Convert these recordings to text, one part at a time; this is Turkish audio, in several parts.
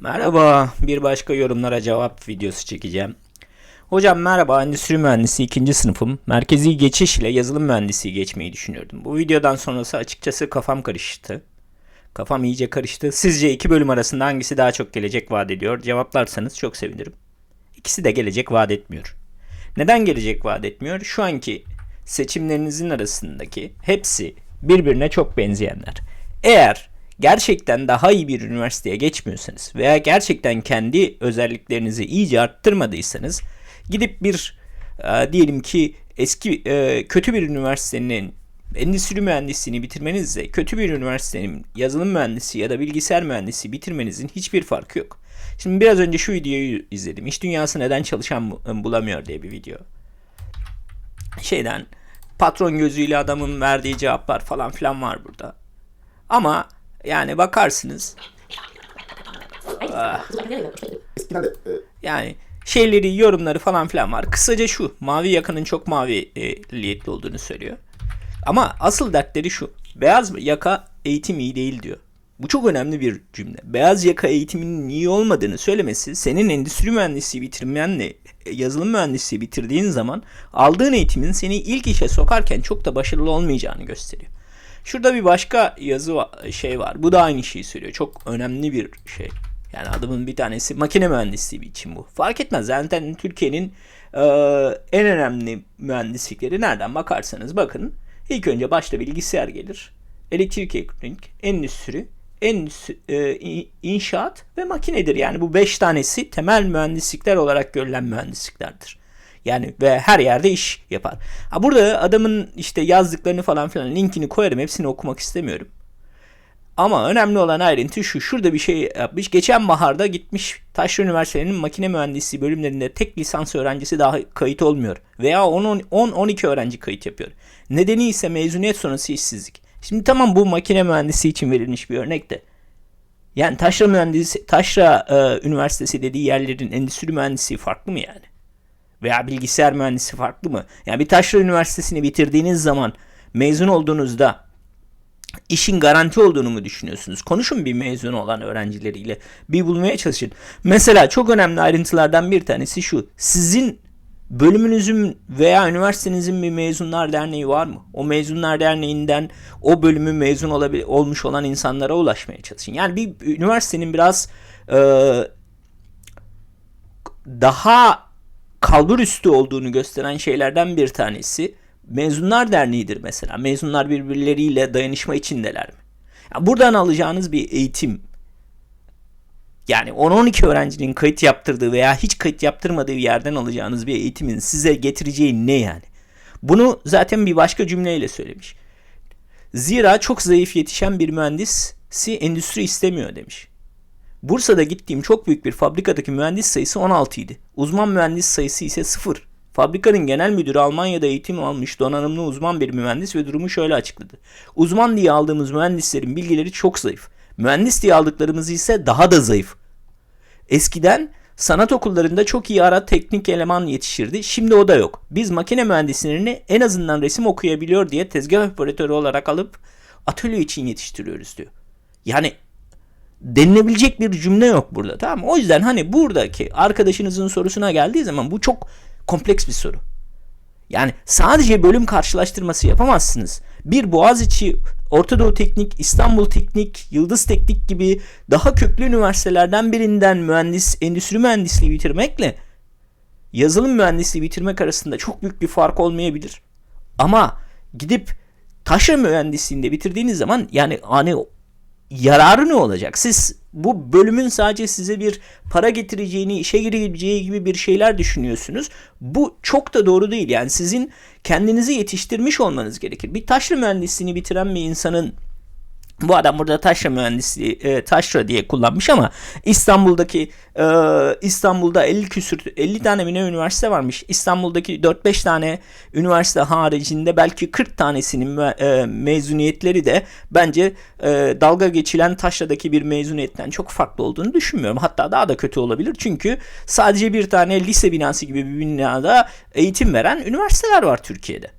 Merhaba, bir başka yorumlara cevap videosu çekeceğim. Hocam merhaba, endüstri mühendisi 2. sınıfım. Merkezi geçiş ile yazılım mühendisi geçmeyi düşünüyordum. Bu videodan sonrası açıkçası kafam karıştı. Kafam iyice karıştı. Sizce iki bölüm arasında hangisi daha çok gelecek vaat ediyor? Cevaplarsanız çok sevinirim. İkisi de gelecek vaat etmiyor. Neden gelecek vaat etmiyor? Şu anki seçimlerinizin arasındaki hepsi birbirine çok benzeyenler. Eğer gerçekten daha iyi bir üniversiteye geçmiyorsanız veya gerçekten kendi özelliklerinizi iyice arttırmadıysanız gidip bir e, diyelim ki eski e, kötü bir üniversitenin endüstri mühendisliğini bitirmenizle kötü bir üniversitenin yazılım mühendisi ya da bilgisayar mühendisi bitirmenizin hiçbir farkı yok. Şimdi biraz önce şu videoyu izledim. İş dünyası neden çalışan bu- bulamıyor diye bir video. Şeyden patron gözüyle adamın verdiği cevaplar falan filan var burada. Ama yani bakarsınız e, yani şeyleri yorumları falan filan var. Kısaca şu mavi yakanın çok mavi e, liyetli olduğunu söylüyor. Ama asıl dertleri şu. Beyaz yaka eğitim iyi değil diyor. Bu çok önemli bir cümle. Beyaz yaka eğitiminin iyi olmadığını söylemesi senin endüstri mühendisliği bitirmenle e, yazılım mühendisliği bitirdiğin zaman aldığın eğitimin seni ilk işe sokarken çok da başarılı olmayacağını gösteriyor. Şurada bir başka yazı şey var. Bu da aynı şeyi söylüyor. Çok önemli bir şey. Yani adamın bir tanesi makine mühendisliği için bu. Fark etmez. Zaten Türkiye'nin e, en önemli mühendislikleri nereden bakarsanız bakın. İlk önce başta bilgisayar gelir. Elektrik elektronik, endüstri, endüstri, e, inşaat ve makinedir. Yani bu beş tanesi temel mühendislikler olarak görülen mühendisliklerdir. Yani ve her yerde iş yapar. Ha burada adamın işte yazdıklarını falan filan linkini koyarım. Hepsini okumak istemiyorum. Ama önemli olan ayrıntı şu. Şurada bir şey yapmış. Geçen baharda gitmiş Taşra Üniversitesi'nin makine mühendisliği bölümlerinde tek lisans öğrencisi daha kayıt olmuyor. Veya 10-12 öğrenci kayıt yapıyor. Nedeni ise mezuniyet sonrası işsizlik. Şimdi tamam bu makine mühendisi için verilmiş bir örnek de. Yani Taşra mühendisi, Taşra e, Üniversitesi dediği yerlerin endüstri mühendisliği farklı mı yani? Veya bilgisayar mühendisi farklı mı? Yani bir Taşra Üniversitesi'ni bitirdiğiniz zaman mezun olduğunuzda işin garanti olduğunu mu düşünüyorsunuz? Konuşun bir mezun olan öğrencileriyle. Bir bulmaya çalışın. Mesela çok önemli ayrıntılardan bir tanesi şu. Sizin bölümünüzün veya üniversitenizin bir mezunlar derneği var mı? O mezunlar derneğinden o bölümü mezun olabil- olmuş olan insanlara ulaşmaya çalışın. Yani bir üniversitenin biraz e, daha kalbur üstü olduğunu gösteren şeylerden bir tanesi mezunlar derneğidir mesela. Mezunlar birbirleriyle dayanışma içindeler mi? Ya buradan alacağınız bir eğitim yani 10-12 öğrencinin kayıt yaptırdığı veya hiç kayıt yaptırmadığı yerden alacağınız bir eğitimin size getireceği ne yani? Bunu zaten bir başka cümleyle söylemiş. Zira çok zayıf yetişen bir mühendisi endüstri istemiyor demiş. Bursa'da gittiğim çok büyük bir fabrikadaki mühendis sayısı 16 idi. Uzman mühendis sayısı ise 0. Fabrikanın genel müdürü Almanya'da eğitim almış donanımlı uzman bir mühendis ve durumu şöyle açıkladı. Uzman diye aldığımız mühendislerin bilgileri çok zayıf. Mühendis diye aldıklarımız ise daha da zayıf. Eskiden sanat okullarında çok iyi ara teknik eleman yetişirdi. Şimdi o da yok. Biz makine mühendislerini en azından resim okuyabiliyor diye tezgah operatörü olarak alıp atölye için yetiştiriyoruz diyor. Yani denilebilecek bir cümle yok burada tamam mı? O yüzden hani buradaki arkadaşınızın sorusuna geldiği zaman bu çok kompleks bir soru. Yani sadece bölüm karşılaştırması yapamazsınız. Bir Boğaziçi, Orta Doğu Teknik, İstanbul Teknik, Yıldız Teknik gibi daha köklü üniversitelerden birinden mühendis, endüstri mühendisliği bitirmekle yazılım mühendisliği bitirmek arasında çok büyük bir fark olmayabilir. Ama gidip taşra mühendisliğinde bitirdiğiniz zaman yani hani yararı ne olacak? Siz bu bölümün sadece size bir para getireceğini, işe gireceği gibi bir şeyler düşünüyorsunuz. Bu çok da doğru değil. Yani sizin kendinizi yetiştirmiş olmanız gerekir. Bir taşra mühendisliğini bitiren bir insanın bu adam burada taşra mühendisliği e, taşra diye kullanmış ama İstanbul'daki e, İstanbul'da 50 küsür 50 tane mi üniversite varmış. İstanbul'daki 4-5 tane üniversite haricinde belki 40 tanesinin e, mezuniyetleri de bence e, dalga geçilen taşradaki bir mezuniyetten çok farklı olduğunu düşünmüyorum. Hatta daha da kötü olabilir. Çünkü sadece bir tane lise binası gibi bir binada eğitim veren üniversiteler var Türkiye'de.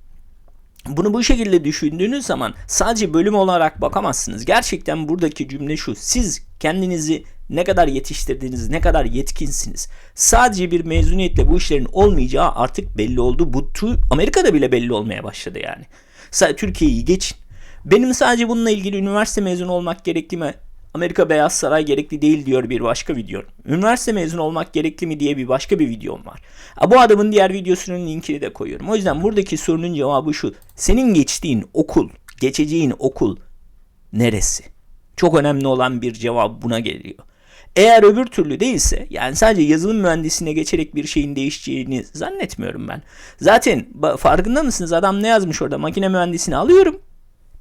Bunu bu şekilde düşündüğünüz zaman sadece bölüm olarak bakamazsınız. Gerçekten buradaki cümle şu. Siz kendinizi ne kadar yetiştirdiğiniz, ne kadar yetkinsiniz. Sadece bir mezuniyetle bu işlerin olmayacağı artık belli oldu. Bu Amerika'da bile belli olmaya başladı yani. Türkiye'yi geçin. Benim sadece bununla ilgili üniversite mezunu olmak gerekli mi? Amerika Beyaz Saray gerekli değil diyor bir başka video. Üniversite mezunu olmak gerekli mi diye bir başka bir videom var. Ha, bu adamın diğer videosunun linkini de koyuyorum. O yüzden buradaki sorunun cevabı şu. Senin geçtiğin okul, geçeceğin okul neresi? Çok önemli olan bir cevap buna geliyor. Eğer öbür türlü değilse yani sadece yazılım mühendisliğine geçerek bir şeyin değişeceğini zannetmiyorum ben. Zaten farkında mısınız adam ne yazmış orada makine mühendisini alıyorum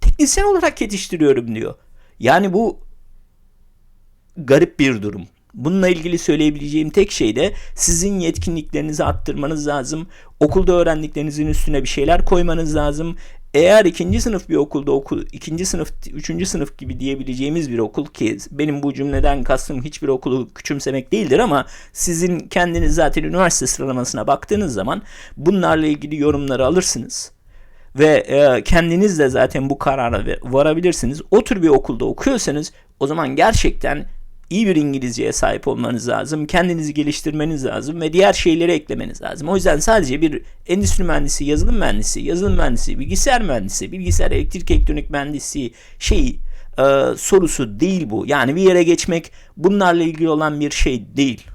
teknisyen olarak yetiştiriyorum diyor. Yani bu garip bir durum. Bununla ilgili söyleyebileceğim tek şey de sizin yetkinliklerinizi arttırmanız lazım. Okulda öğrendiklerinizin üstüne bir şeyler koymanız lazım. Eğer ikinci sınıf bir okulda okul, ikinci sınıf, üçüncü sınıf gibi diyebileceğimiz bir okul ki benim bu cümleden kastım hiçbir okulu küçümsemek değildir ama sizin kendiniz zaten üniversite sıralamasına baktığınız zaman bunlarla ilgili yorumları alırsınız ve e, kendiniz de zaten bu karara varabilirsiniz. O tür bir okulda okuyorsanız o zaman gerçekten iyi bir İngilizceye sahip olmanız lazım. Kendinizi geliştirmeniz lazım ve diğer şeyleri eklemeniz lazım. O yüzden sadece bir endüstri mühendisi, yazılım mühendisi, yazılım mühendisi, bilgisayar mühendisi, bilgisayar elektrik elektronik mühendisi şey e, sorusu değil bu. Yani bir yere geçmek bunlarla ilgili olan bir şey değil.